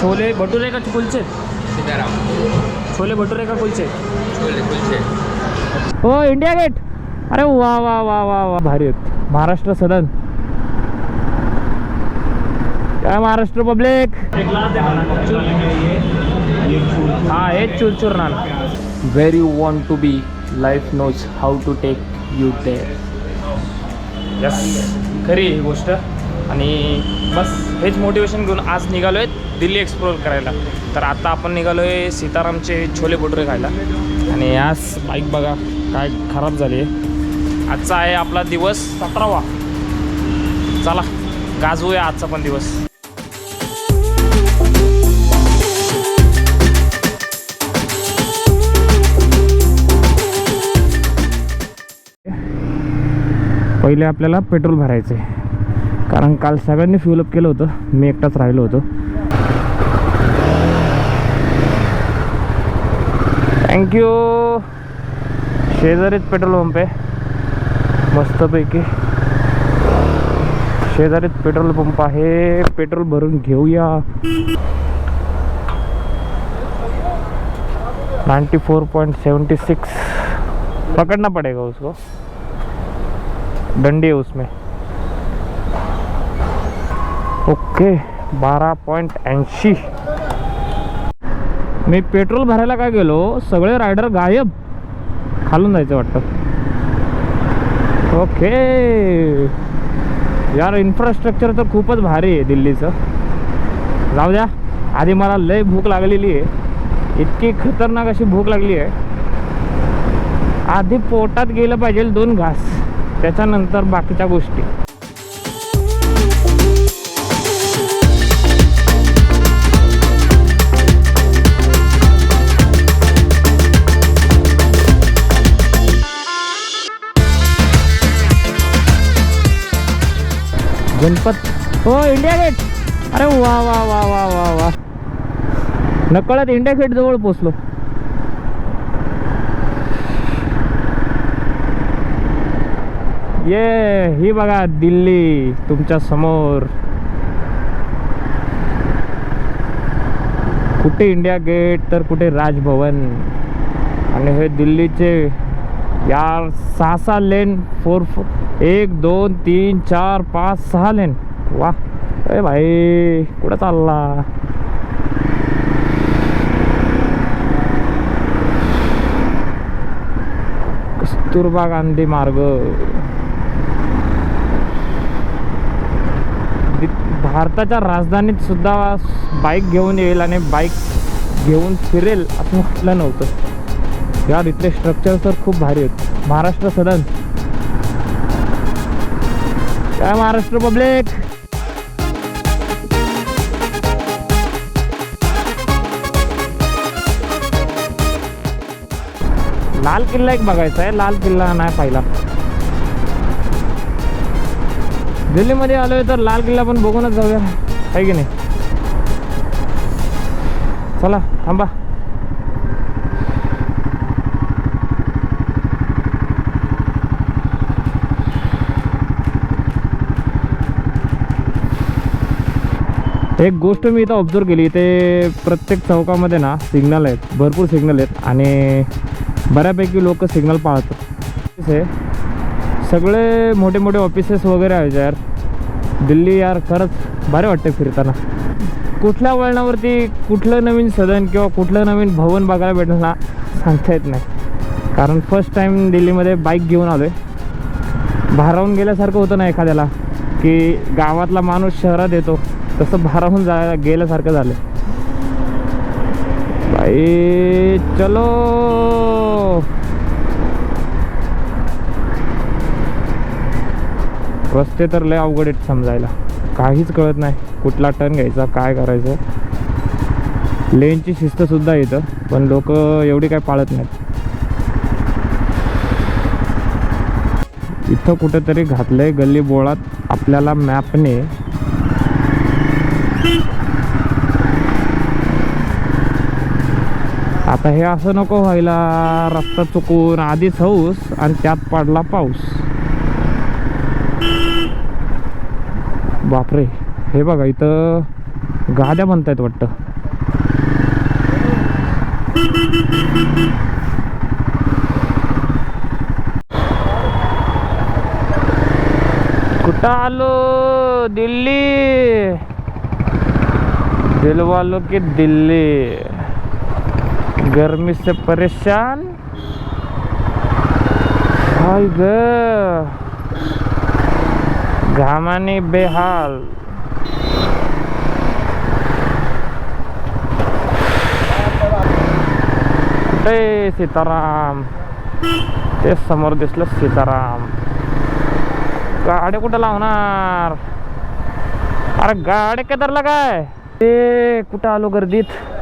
छोले भटुरे का कुलचे? सीताराम। छोले भटुरे का कुलचे? छोले कुलचे। हो इंडिया गेट अरे वा वा वा वा वा भारी आहेत. महाराष्ट्र सदन. काय महाराष्ट्र पब्लिक हा हेच चुरचुर naan very you want to be life knows how to take you there yes खरी ही गोष्ट. आणि बस हेच मोटिवेशन घेऊन आज निघालो आहे दिल्ली एक्सप्लोर करायला. तर आता आपण निघालो आहे सीतारामचे छोले भटुरे खायला. आणि आज बाईक बघा काय खराब झाली आहे आजचा आहे आपला दिवस सतरावा. चला गाजवूया आजचा पण दिवस. पहिले आपल्याला पेट्रोल भरायचं आहे कारण काल सगळ्यांनी फ्युलअप केलं होतं. मी एकटाच राहिलो होतो. थँक्यू शेजारीच पेट्रोल पंप आहे. मस्तपैकी. शेजारीच पेट्रोल पंप आहे. पेट्रोल भरून घेऊया. Ninety four point seventy six पकड़ना पड़ेगा उसको. डंडी है उसमें. ओके बारा पॉईंट ऐंशी. मी पेट्रोल भरायला काय गेलो? सगळे रायडर गायब. खालून जायचं वाटतं. ओके. यार इन्फ्रास्ट्रक्चर तर खूपच भारी आहे दिल्लीचं. जाऊ द्या. आधी मला लय भूक लागलेली आहे. इतकी खतरनाक अशी भूक लागली आहे. आधी पोटात गेलं पाहिजे दोन घास. त्याच्यानंतर बाकीच्या गोष्टी. गणपत. हो इंडिया गेट अरे वा वा वा वा वा वा. नकळत इंडिया गेट जवळ पोचलो ये ही बघा दिल्ली तुमच्यासमोर. कुठे इंडिया गेट तर कुठे राजभवन. आणि हे दिल्लीचे यार सहा सहा लेन फोर फोर एक दोन तीन चार पाच सहा लेन. वा अरे भाई कुठं चालला? कस्तुरबा गांधी मार्ग. भारताच्या राजधानीत सुद्धा बाईक घेऊन येईल आणि बाईक घेऊन फिरेल असं म्हटलं नव्हतं. यार इथले स्ट्रक्चर तर खूप भारी आहेत. महाराष्ट्र सदन. काय महाराष्ट्र पब्लिक लाल किल्ला एक बघायचा आहे. लाल किल्ला नाही पाहिला. दिल्लीमध्ये आलोय तर लाल किल्ला पण बघूनच जाऊया. आहे की नाही? चला थांबा. एक गोष्ट मी इथं ऑब्झर्व केली ते प्रत्येक चौकामध्ये ना सिग्नल आहेत भरपूर सिग्नल आहेत आणि बऱ्यापैकी लोक सिग्नल पाळतात. आहे सगळे मोठे मोठे ऑफिसेस वगैरे आहेत यार. दिल्ली यार खरंच भारी वाटते फिरताना. कुठल्या वळणावरती कुठलं नवीन सदन किंवा कुठलं नवीन भवन बघायला भेटेल ना सांगता येत नाही. कारण फर्स्ट टाईम दिल्लीमध्ये बाईक घेऊन आलो आहे भारावून गेल्यासारखं होतं ना एखाद्याला की गावातला माणूस शहरात येतो. तसं भाराहून जायला गेल्यासारखं झालं. बाई चलो. रस्ते तर लय अवघड आहेत समजायला. काहीच कळत नाही कुठला टर्न घ्यायचा काय करायचं. लेनची शिस्त सुद्धा येतं पण लोक एवढी काय पाळत नाहीत. इथं कुठंतरी घातलंय गल्ली बोळात आपल्याला मॅपने आता हे असं नको व्हायला. रस्ता चुकून आधीच हौस आणि त्यात पडला पाऊस. बापरे. हे बघा इथं गाद्या म्हणतायत वाटतं. कुठं आलो? दिल्ली. दिलवालो की दिल्ली. गर्मी से परेशान। हाय ग। घामाने बेहाल। ते सीताराम। ते समोर दिसलं सीताराम। गाड्या कुठं लावणार? अरे गाड्या केदारला काय ते कुठं आलो गर्दीत?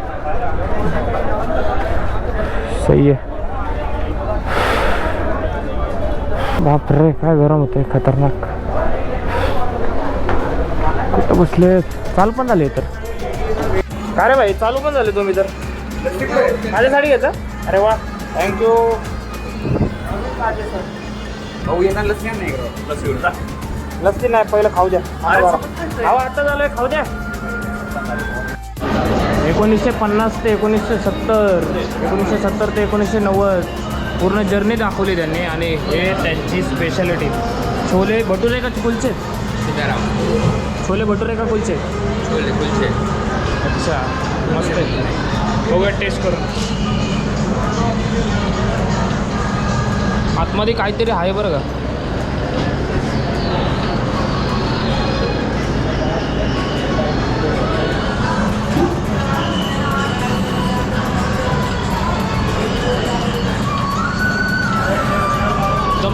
सही आहे बापरे काय गरम होतंय खतरनाक. कुठं बसले? चालू पण झाले तर काय रे भाई चालू पण झाले तुम्ही तर. माझ्यासाठी घेता अरे वा. थँक्यू भाऊ येणार लसी नाही लसी लस्सी नाही पहिलं खाऊ द्या. खाऊ आता झालंय खाऊ द्या. एकोणीसशे पन्नास ते एकोणीसशे सत्तर एकोणीसशे सत्तर ते एकोणीसशे नव्वद पूर्ण जर्नी दाखवली त्यांनी आणि हे त्यांची स्पेशालिटी छोले भटुरे का कुलचे? सीताराम छोले भटुरे का कुलचे? छोले कुलचे. अच्छा मस्त बघूया टेस्ट करून. आतमध्ये काहीतरी आहे बरं का.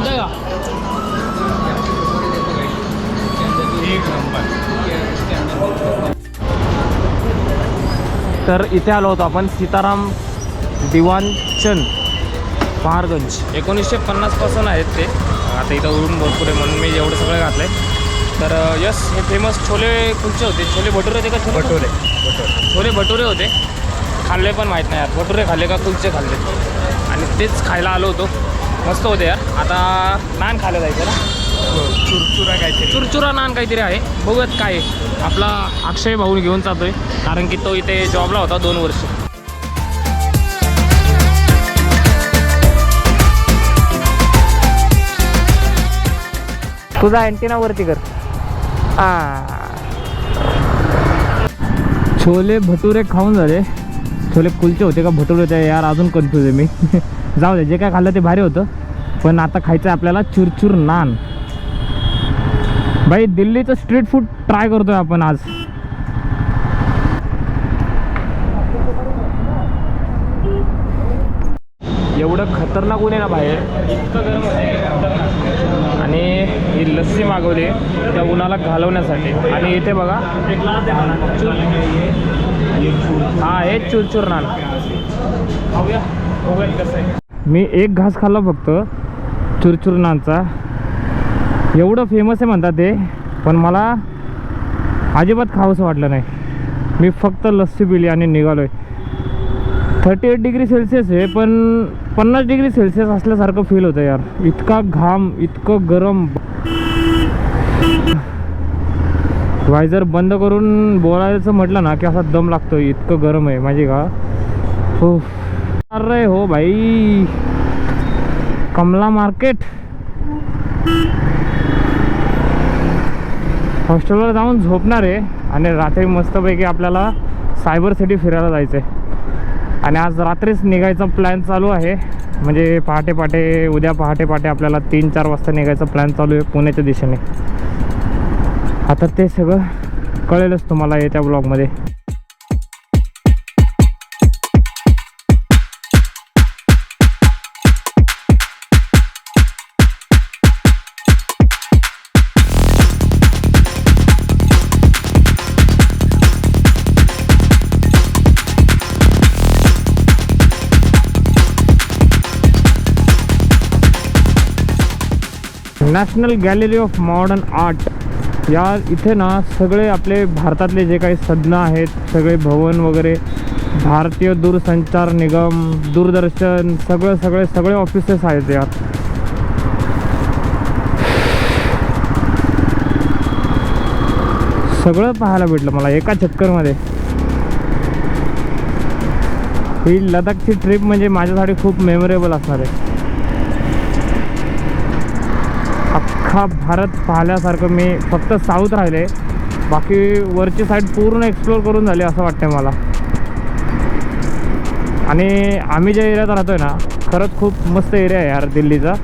जमतंय का तर इथे आलो होतो आपण सीताराम दिवाणचंद पहारगंज एकोणीसशे पन्नासपासून आहेत ते. आता इथं उरून भरपूर आहे म्हणून मी एवढं सगळं घातलं आहे तर यस हे फेमस छोले कुलचे होते? छोले भटुरे होते का छोले? भटुरे. छोले भटुरे होते. खाल्ले पण माहीत नाही यार. भटुरे खाल्ले का कुलचे खाल्ले? आणि तेच खायला आलो होतो. मस्त होते यार. आता नान खायला जायचं ना? चुरचुरा काहीतरी. चुरचुरा नान काहीतरी आहे. बघूयात काय. आपला अक्षय भाऊ घेऊन जातोय कारण की तो इथे जॉबला होता दोन वर्ष. तुझा अँटिना वरती कर. आ. छोले भटुरे खाऊन झाले. छोले कुलचे होते का? भटुरे होते. यार अजून कन्फ्यूज आहे मी. जाऊ दे जे काय खाल्लं ते भारी होतं. पण आता खायचं आहे आपल्याला चुरचूर नान. भाई दिल्लीचं स्ट्रीट फूड ट्राय करतोय आपण आज. एवढं खतरनाक ऊन आहे ना बाहेर. आणि ही लस्सी मागवली त्या उन्हाला घालवण्यासाठी. आणि इथे बघा. हा हे चुरचूर नान. कसं आहे. मी एक घास खाल्ला फक्त चुरचुरणांचा. एवढं फेमस आहे म्हणतात ते पण मला अजिबात खावंसं वाटलं नाही. मी फक्त लस्सी पिली आणि निघालो आहे थर्टी एट डिग्री सेल्सिअस आहे पण पन्नास डिग्री सेल्सिअस असल्यासारखं फील होतं यार. इतका घाम इतकं गरम. वायझर बंद करून बोलायचं म्हटलं ना की असा दम लागतो इतकं गरम आहे माझी का? हो अरे हो भाई? कमला मार्केट। हॉस्टेलवर जाऊन झोपणार आहे आणि रात्री मस्तपैकी आपल्याला सायबर सिटी फिरायला जायचं आहे आणि आज रात्रीच निघायचा प्लॅन चालू आहे. म्हणजे पहाटे पहाटे उद्या पहाटे पहाटे आपल्याला तीन चार वाजता निघायचा प्लॅन चालू आहे पुण्याच्या दिशेने. आता ते सगळं कळेलच तुम्हाला येत्या ब्लॉगमध्ये national gallery of modern art या इथे ना सगळे आपले भारतातले जे काही सदनं आहेत सगळे भवन वगैरे भारतीय दूरसंचार निगम दूरदर्शन सगळं सगळे सगळे ऑफिसेस आहेत यात. सगळं पाहायला भेटलं मला एका चक्करमध्ये. ही लडाखची ट्रिप म्हणजे माझ्यासाठी खूप मेमोरेबल असणार आहे. अख्खा भारत पाहिल्यासारखं मी फक्त साऊथ राहिले. बाकी वरची साईड पूर्ण एक्सप्लोअर करून झाली असं वाटतं मला. आणि आम्ही ज्या एरियात राहतोय ना खरंच खूप मस्त एरिया आहे यार दिल्लीचा.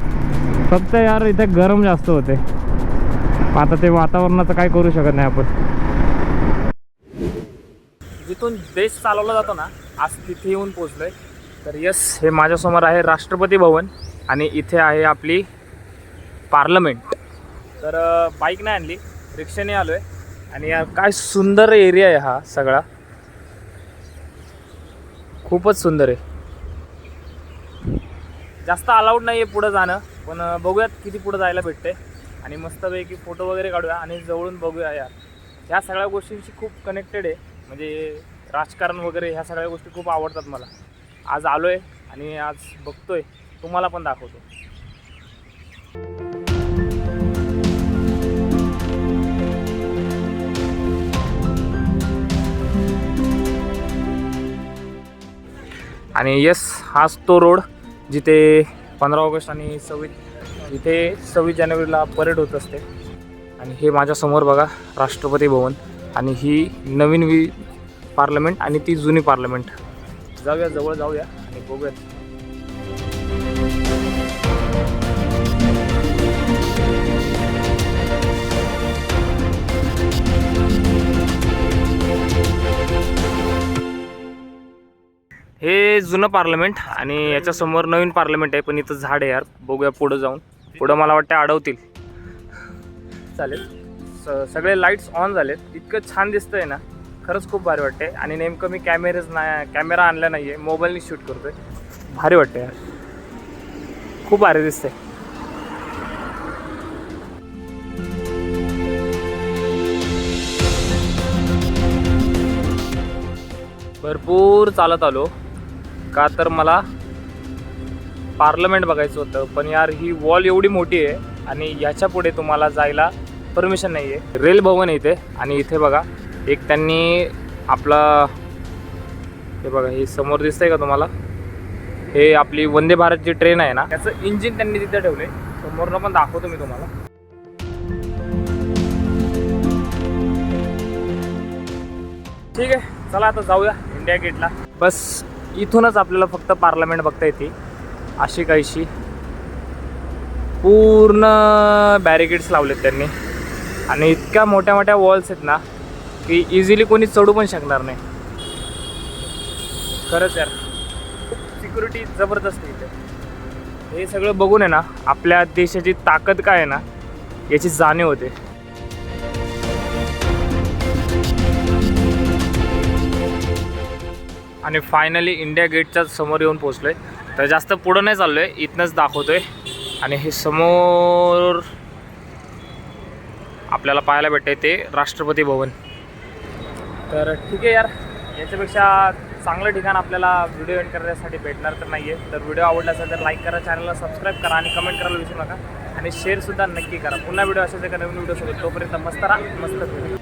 फक्त यार इथे गरम जास्त होते. आता ते वातावरणाचं काय करू शकत नाही आपण. जिथून देश चालवला जातो ना आज तिथे येऊन पोचलोय तर यस हे माझ्यासमोर आहे राष्ट्रपती भवन आणि इथे आहे आपली पार्लमेंट. तर बाईक नाही आणली रिक्षाने आलो आहे आणि यार काय सुंदर एरिया आहे हा सगळा. खूपच सुंदर आहे. जास्त अलाउड नाही आहे पुढं जाणं पण बघूयात किती पुढं जायला भेटते आणि मस्तपैकी फोटो वगैरे काढूया आणि जवळून बघूया यार. ह्या सगळ्या गोष्टींशी खूप कनेक्टेड आहे. म्हणजे राजकारण वगैरे ह्या सगळ्या गोष्टी खूप आवडतात मला. आज आलो आहे आणि आज बघतोय. तुम्हाला पण दाखवतो. आणि येस हाच तो रोड जिथे पंधरा ऑगस्ट आणि सव्वीस इथे सव्वीस जानेवारीला परेड होत असते. आणि हे माझ्यासमोर बघा राष्ट्रपती भवन. आणि ही नवीन वी पार्लमेंट आणि ती जुनी पार्लमेंट जाऊया जवळ जाऊया आणि बघूयात हे जुनं पार्लमेंट आणि याच्यासमोर नवीन पार्लमेंट आहे पण इथं झाड आहे यार. बघूया पुढं जाऊन. पुढं मला वाटतं अडवतील. चालेल. स सगळे लाईट्स ऑन झालेत. इतकं छान दिसतंय ना. खरंच खूप भारी वाटते आणि नेमकं मी कॅमेरेच नाही कॅमेरा आणला नाही आहे मोबाईलने शूट करतोय. भारी वाटते यार. खूप भारी दिसतंय. भरपूर चालत आलो. का तर मला पार्लमेंट बघायचं होतं पण यार ही वॉल एवढी मोठी आहे आणि ह्याच्या पुढे तुम्हाला जायला परमिशन नाही आहे रेल भवन आहे इथे आणि इथे बघा एक त्यांनी आपला हे बघा हे समोर दिसतंय का तुम्हाला? हे आपली वंदे भारत जी ट्रेन आहे ना त्याचं इंजिन त्यांनी तिथे ठेवले समोरनं पण दाखवतो मी तुम्हाला. ठीक आहे चला आता जाऊया इंडिया गेटला. बस. इथूनच आपल्याला फक्त पार्लमेंट बघता येते. अशी काहीशी पूर्ण बॅरिकेड्स लावलेत त्यांनी. आणि इतक्या मोठ्या मोठ्या वॉल्स आहेत ना की इझिली कोणी चढू पण शकणार नाही. खरंच यार सिक्युरिटी जबरदस्त इथे. हे सगळं बघून आहे ना आपल्या देशाची ताकद काय आहे ना याची जाणीव होते. आणि फायनली इंडिया गेटच्या समोर येऊन पोचलोय तर जास्त पुढं नाही चाललोय इथनंच दाखवतोय. आणि हे समोर आपल्याला पाहायला भेटते ते राष्ट्रपती भवन. तर ठीक आहे यार याच्यापेक्षा चांगलं ठिकाण आपल्याला व्हिडिओ एंड करण्यासाठी भेटणार तर नाही आहे तर व्हिडिओ आवडला असेल तर लाईक करा चॅनलला सबस्क्राईब करा आणि कमेंट करायला विसरू नका. आणि शेअरसुद्धा नक्की करा. पुन्हा व्हिडिओ असेल तर नवीन व्हिडिओ सोबत. तोपर्यंत मस्त राहा मस्त